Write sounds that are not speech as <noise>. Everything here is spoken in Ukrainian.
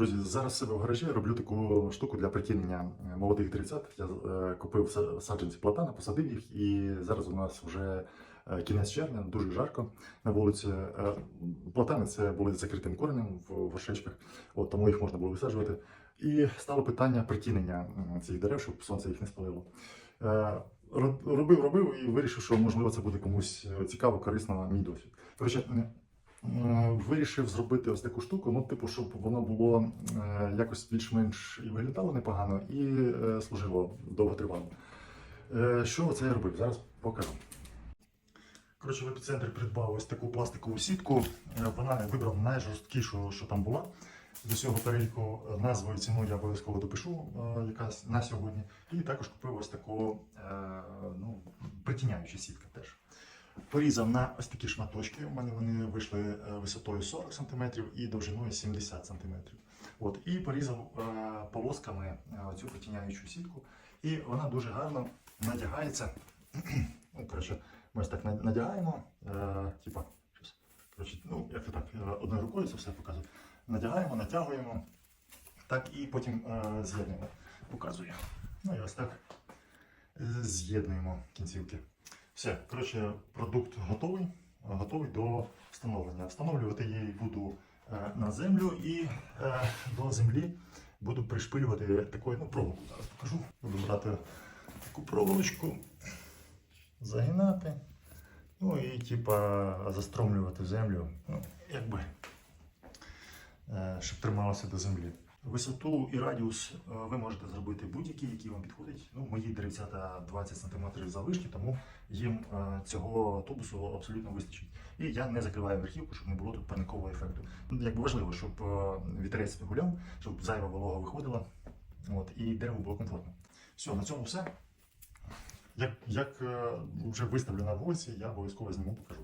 Друзі, зараз себе в гаражі роблю таку штуку для притінення е, молодих деревцят. Я е, купив саджанці платана, посадив їх, і зараз у нас вже е, кінець червня, дуже жарко на вулиці. Платани це були з закритим коренем в горшечках, от тому їх можна було висаджувати. І стало питання притінення цих дерев, щоб сонце їх не спалило. Робив, робив і вирішив, що можливо це буде комусь цікаво, корисно мій досвід. Коротше, Вирішив зробити ось таку штуку, ну, типу, щоб воно було е, якось більш-менш і виглядало непогано, і е, служило довготривало. Е, що це я робив? Зараз покажу. Коротше, в епіцентрі придбав ось таку пластикову сітку. Е, Вона вибрав найжорсткішу, що там була. До цього переліку е, назву і ціну я обов'язково допишу е, якась на сьогодні. І також купив ось таку е, ну, притіняючу сітку теж. Порізав на ось такі шматочки. У мене вони вийшли е, висотою 40 см і довжиною 70 см. От, і порізав е, полосками е, цю притіняючу сітку. І вона дуже гарно надягається. <clears throat> ну, коротше, ми ось так надягаємо. Типа, коротше, ну, як так, одною рукою це все показую. Надягаємо, натягуємо, так і потім з'єднуємо. Показую. Ну і ось так з'єднуємо кінцівки. Все, коротше, продукт готовий, готовий до встановлення. Встановлювати я її буду е, на землю і е, до землі буду пришпилювати такою ну, проволоку. Зараз покажу. Буду брати таку проволочку, загинати, ну і типа застромлювати землю, ну, якби, е, щоб трималося до землі. Висоту і радіус е, ви можете зробити будь-які, які вам підходять. Ну, мої деревцята 20 см завишки, тому їм е, цього тубусу абсолютно вистачить. І я не закриваю верхівку, щоб не було тут парникового ефекту. Ну, Якби важливо, щоб е, вітерець гуляв, щоб зайва волога виходила, от, і дерево було комфортно. Все, на цьому все. Як, як вже виставлю на вулиці, я обов'язково зніму покажу.